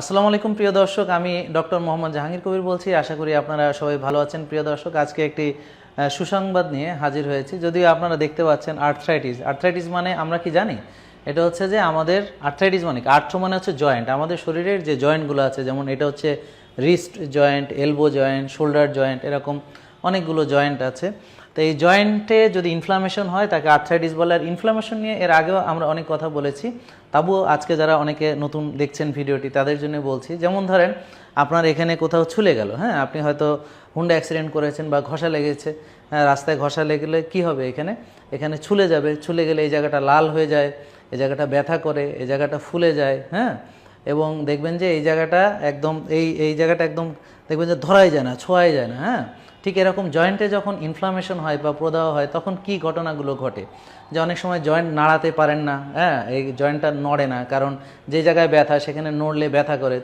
আসসালামু আলাইকুম, প্রিয় দর্শক। আমি ডক্টর মোহাম্মদ জাহাঙ্গীর কবির বলছি। আশা করি আপনারা সবাই ভালো আছেন। প্রিয় দর্শক, আজকে একটি সুসংবাদ নিয়ে হাজির হয়েছি। যদিও আপনারা দেখতে পাচ্ছেন আর্থ্রাইটিস আর্থ্রাইটিস মানে আমরা কি জানি? এটা হচ্ছে যে আমাদের আর্থ্রাইটিস মানে কি? আর্থ্রো মানে হচ্ছে জয়েন্ট আমাদের শরীরের যে জয়েন্টগুলো আছে, যেমন এটা হচ্ছে wrist joint elbow joint shoulder joint এরকম। অনেকগুলো জয়েন্ট আছে। তো এই জয়েন্টে যদি ইনফ্লামেশন হয় তাকে আর্থ্রাইটিস বলে। আর ইনফ্লামেশন নিয়ে এর আগেও আমরা অনেক কথা বলেছি। তবুও আজকে যারা অনেকে নতুন দেখছেন ভিডিওটি তাদের জন্য বলছি যেমন ধরেন আপনার এখানে কোথাও ছুলে গেল হ্যাঁ? আপনি হয়তো হুন্ডা অ্যাক্সিডেন্ট করেছেন বা ঘষা লেগেছে হ্যাঁ, রাস্তায় ঘষা লেগেলে কি হবে এখানে? এখানে ছুলে যাবে। ছুলে গেলে এই জায়গাটা লাল হয়ে যায় এই জায়গাটা ব্যথা করে এই জায়গাটা ফুলে যায় হ্যাঁ? এবং দেখবেন যে এই জায়গাটা একদম, এই এই জায়গাটা একদম দেখবেন যে ধরাই যায় না, ছোঁয়াই যায় না হ্যাঁ? ঠিক এরকম জয়েন্টে যখন ইনফ্লামেশন হয় বা প্রদাহ হয়, তখন কি ঘটনাগুলো ঘটে? যে অনেক সময় জয়েন্ট নাড়াতে পারেন না হ্যাঁ? এই জয়েন্টটা নড়ে না, কারণ যে জায়গায় ব্যথা, সেখানে নড়লে ব্যথা করে